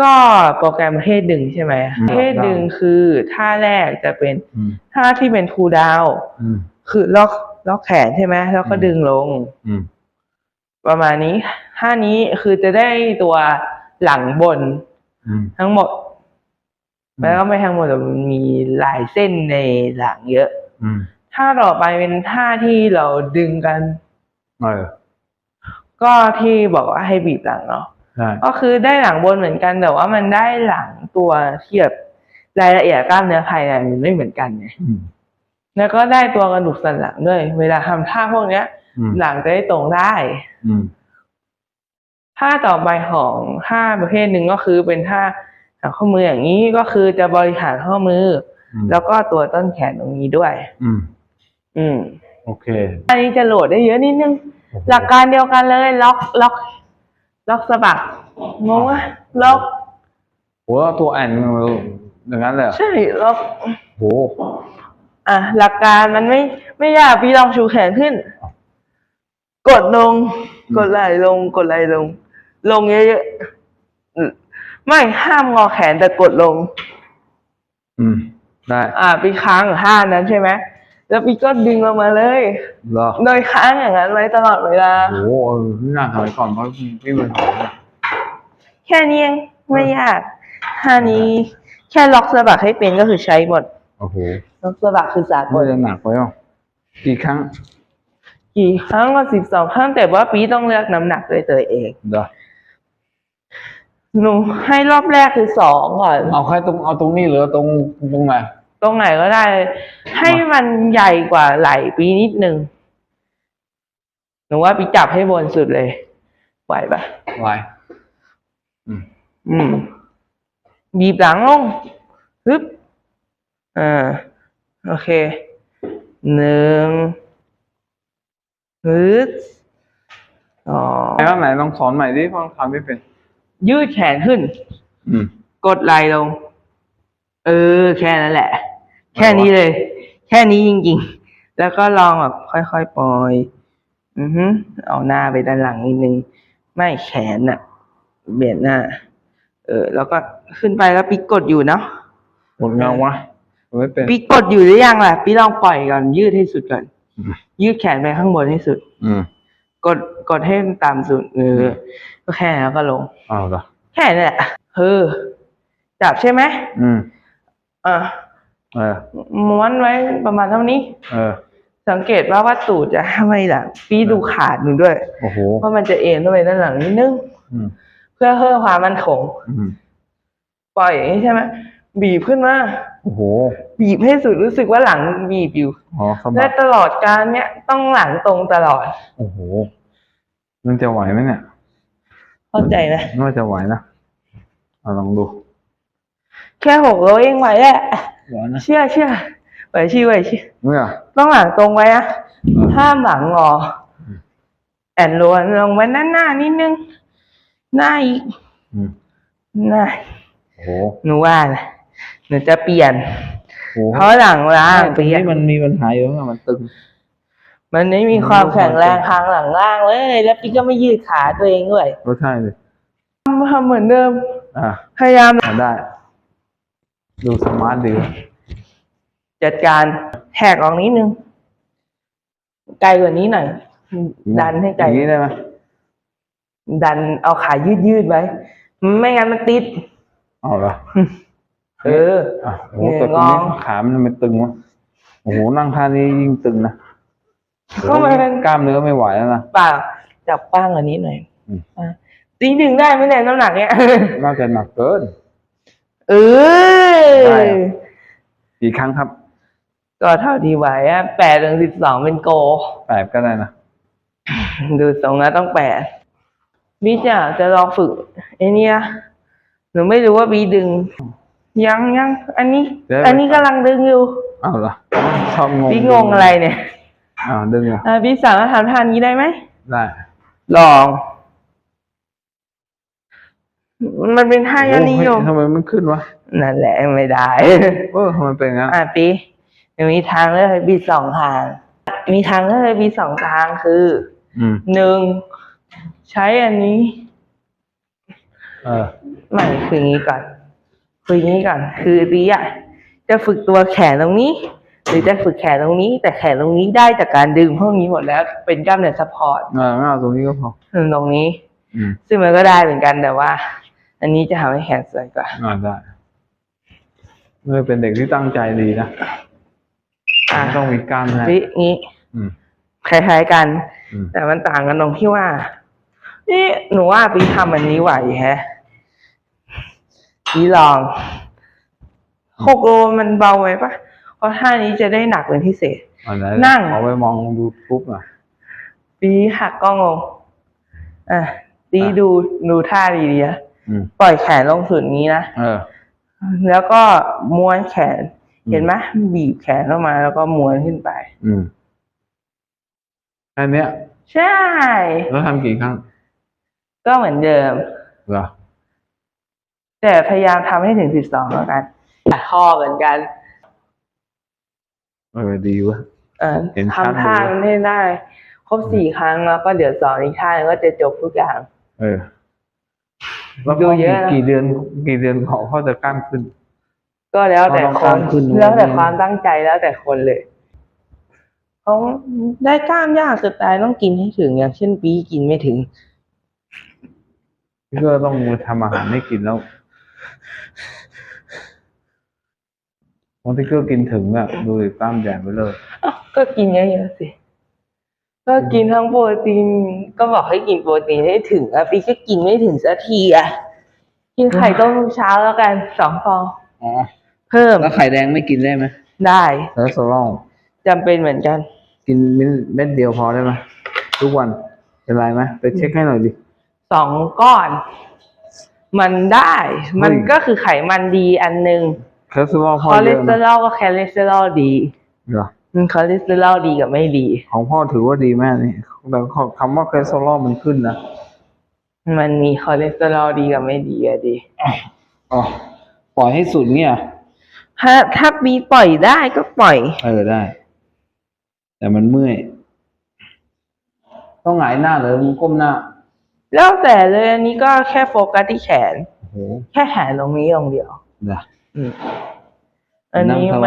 ก็โปรแกรมประเภทดึงใช่ไหมอืมประเภทดึงคือท่าแรกจะเป็นอืมท่าที่เป็นทูดาวอืมคือล็อกล็อกแขนใช่ไหมแล้วก็อืมดึงลงอืมประมาณนี้ท่านี้คือจะได้ตัวหลังบนอืมทั้งหมดอืมแล้วก็ไม่ทั้งหมดแต่มันมีหลายเส้นในหลังเยอะอืมท่าต่อไปเป็นท่าที่เราดึงกันเออก็ที่บอกว่าให้บีบหลังเนาะใช่ ก็คือได้หลังบนเหมือนกันแต่ว่ามันได้หลังตัวที่แบบรายละเอียดกล้ามเนื้อภายในมันไม่เหมือนกันไงอืมแล้วก็ได้ตัวกระดูกสันหลังด้วย เวลาทำท่าพวกเนี้ยอืมหลังจะได้ตรงได้อืมท่าต่อไปของท่าประเภทหนึ่งก็คือเป็นท่าหางข้อมืออย่างนี้ก็คือจะบริหารข้อมืออืมแล้วก็ตัวต้นแขนตรงนี้ด้วย อืม อืม โอเค อันนี้จะโหลดได้เยอะนิดนึงโอ้โหลักการเดียวกันเลย ล็อกล็อก ล็อกสะบักงงไหมล็อกโหเอาตัวแอนอย่างนั้นเลยเหรอใช่ล็อกโหอะหลักการมันไม่ไม่ยากพี่ลองชูแขนขึ้น กดลง กดไหล่ลง กดไหล่ลง ลงเยอะๆอืมไม่ห้ามงอแขนแต่กดลง อืมได้ อ่าพี่ค้างอยู่ท่านั้นใช่ไหม แล้วพี่ก็ดึงลงมาเลย เหรอโดยค้างอย่างนั้นไว้ตลอดเวลาโหเออพี่น่าถอยก่อนเพราะพี่มันถอยนะแค่นี้เองไม่ยากท่านี้แค่ล็อกสะบักให้เป็นก็คือใช้หมด โอ้โหล็อกสะบักคือสากมัลนจะหนักไปอะกี่ครั้งกี่ครั้งก็สิบสองครั้งแต่ว่าปีต้องเลือกน้ำหนักด้วยตัวเองเดี๋ยวหนูให้รอบแรกคือสองก่อน เอาแค่ตรงเอาตรงนี้หรือตรงตรงไหน ตรงไหนก็ได้ ให้มันใหญ่กว่าไหล่ปีนิดนึงหนูว่าปีจับให้บนสุดเลย ไหวปะไว้อืมอืมบีบหลังลงฮึบอ่าโอเคหนึ่งฮึบสองไหนว่าไหนลองสอนใหม่ดิเพราะทำไม่เป็น ยืดแขนขึ้น อืม กดไหล่ลง เออ แค่นั้นแหละ แค่นี้เลย แค่นี้จริงๆ แล้วก็ลองแบบค่อยๆปล่อย อือฮึเอาหน้าไปด้านหลังนิดนึง ไม่แขนอะเบียดหน้า เออ แล้วก็ขึ้นไปแล้วปีกดอยู่เนาะหมดเงาวะไม่เป็นปีกดอยู่หรือยังล่ะปีลองปล่อยก่อน ยืดให้สุดก่อนอืมยืดแขนไปข้างบนให้สุด อืมกดกดให้มันต่ำสุดเออก็แค่นั้นแล้วก็ลงเอาละแค่นั้นแหละเออจับใช่ไหมอืมอะ เออม้วนไว้ประมาณเท่านี้ เออ สังเกตว่าว่าตูดจะไม่หลังปีดูขาดหนูด้วยโอ้โหเพราะมันจะเอ็นเข้าไปด้านหลังนิดนึงอืมเพื่อเพิ่มความมั่นคงอืมปล่อยอย่างนี้ใช่ไหมบีบขึ้นมาโอ้โหบีบให้สุดรู้สึกว่าหลังบีบอยู่อ๋อสะบัและดตลอดการเนี้ยต้องหลังตรงตลอด โอ้โหมันจะไหวไหมเนี่ยเข้าใจไหมน่าจะไหวนะเอาลองดู แค่หกโลเองไหวแหละไหวนะเชื่อเชื่อไหวชื่อไหวชื่อเมื่อต้องหลังตรงไว้อะเออห้ามหลังงออมแอนลวนลงไว้หน้าหน้านิดนึง หน้าอีกอืมหน้าโอ้โหหนูว่านะหนูจะเปลี่ยนโอ้โหเพราะหลังล่างตรเปงลี่ยนี้นมันมีปัญหาอยู่นะมันตึง มันไม่มีความแข็งแรงทางหลังล่างเลย แล้วพี่ก็ไม่ยืดขาตัวเองด้วยก็ใช่เลยทำเหมือนเดิมอะพยายามมาได้ ดูสมาร์ทดีจัดการแหกออกนิดนึง ไกลกว่านี้หน่อย ดันให้ไกลอย่างนี้ได้ไหมดันเอาขายืดยืดๆไว้ ไม่งั้นมันติด เอาละเอออะโอ้โหแต่ตรงนี้งอขามันมันตึงวะโอ้โหนั่งท่านี้ยิ่งตึงนะก็มันเป็นกล้ามเนื้อไม่ไหวแล้วนะเปล่าจับป้างกว่านี้หน่อยอืมอะตีหนึ่งได้ไหมเนี่ยน้ำหนักเนี้ยน่าจะหนักเกิน เออได้อะกี่ครั้งครับก็เท่าที่ไหวอะแปดถึงสิบสองเป็นโก แปดก็ได้นะดูทรงแล้วต้องแปดบีจะจะลองฝึกไอ้เนี่ยหนูไม่รู้ว่าบีดึง ยังยังอันนี้เดี๋ยวอันนี้กำลังดึงอยู่เอาละชอบงงบีงงอะไรเนี่ยอ้าวดึงอะอะบีสามารถทำท่านี้ได้ไหม ได้ ลอง มันเป็นท่ายอดนิยมโอ้เฮ้ทำไมมันขึ้นวะ นั่นแหละไม่ได้เออทำไมเป็นงั้นอะปีมีทางเลือกให้บีสองทาง มีทางเลือกให้บีสองทางคืออืมหนึ่งใช้อันนี้เออไม่คืออย่างนี้ก่อนคืออย่างนี้ก่อน คือดีอะจะฝึกตัวแขนตรงนี้ หรือจะฝึกแขนตรงนี้ แต่แขนตรงนี้ได้จากการดึงพวกนี้หมดแล้วเป็นกล้ามเนื้อซัพพอร์ตเออไม่เอาตรงนี้ก็พอตรงนี้อืมซึ่งมันก็ได้เหมือนกันแต่ว่า อันนี้จะทำให้แขนสวยกว่าอ่าได้เมื่อเป็นเด็กที่ตั้งใจดีนะอะไม่ต้องมีกล้ามนะวิงี้อืมคล้ายๆกันอืมแต่มันต่างกันตรงที่ว่า นี่หนูว่าปีทำอันนี้ไหวแฮะปีลองหกโลมันเบาไว้ปะเพราะท่านี้จะได้หนักเป็นพิเศษอันไหนนั่งเอาไปมองดูปุ๊บอะปีหักกล้องลงอะปีอะดูดูท่าดีๆนะอืม ปล่อยแขนลงสุดนี้นะเออแล้วก็ม้วนแขนอืมเห็นไหมบีบแขนเข้ามา แล้วก็ม้วนขึ้นไป อืมแค่เนี้ยใช่ แล้วทำกี่ครั้ง ก็เหมือนเดิมเหรอแต่พยายามทำให้ถึงสิบสองแล้วกันแต่ข้อเหมือนกันเออดีเวะเออเห็นชัดทำท่าเลยนั้นให้ได้ ครบสี่ครั้งแล้วก็เดี๋ยวสอนอีกท่าหนึงก็จะจบทุกอย่าง เออ แล้วดูก็เยกี่อะนะ กี่เดือนกี่เดือนของเขาจะกล้ามขึ้น ก็แล้วแต่เราต้องคกล้านมขึ้นด้วยแล้วแต่ความตั้งใจแล้วแต่คนเลยเขาได้กล้ามยากจะตายต้องกินให้ถึงอย่างเช่นปีกินไม่ถึง พี่ก็ต้องทำอาหารให้กินแล้วบางทีก็กินถึงอะ ดูดิกล้ามใหญ่ไปเลยอ้าวก็กินเยอะๆสิ ก็กินทั้งโปรตีนก็บอกให้กินโปรตีนให้ถึงอะปีก็กินไม่ถึงสักทีอะกินไข่ต้มทุกเช้าแล้วกันสองฟองอ๋อเพิ่มแล้วไข่แดงไม่กินได้ไหมได้คอเลสเตอรอลจำเป็นเหมือนกัน กินเม็ดเม็ดเดียวพอได้ไหมทุกวันเป็นไรไหมไปเช็คให้หน่อยดิสองก้อน มันได้ มันเฮ้ยก็คือไขมันดีอันหนึ่งคอเลสเตอรอลคพ่ออเลเยสอะเตอนะรอลก็คอเลสเตอรอลดีเหรอ อืมคอเลสเตอรอลดีกับไม่ดี ของพ่อถือว่าดีแม่นี่แต่คำว่าคอเลสเตอรอลมันขึ้นนะมันมีคอเลสเตอรอลดีกับไม่ดีอะดีอ๋อปล่อยให้สุดเนี่ยถ้าถ้ามีปล่อยได้ก็ปล่อย เออได้ แต่มันเมื่อย ต้องหงายหน้าหรือมึงก้มหน้า แล้วแต่เลยอันนี้ก็แค่โฟกัสที่แขนโอ้โหแค่แขนตรงนี้ตรงเดียวเดี๋ยวอืมอันนี้นั่งสมับาย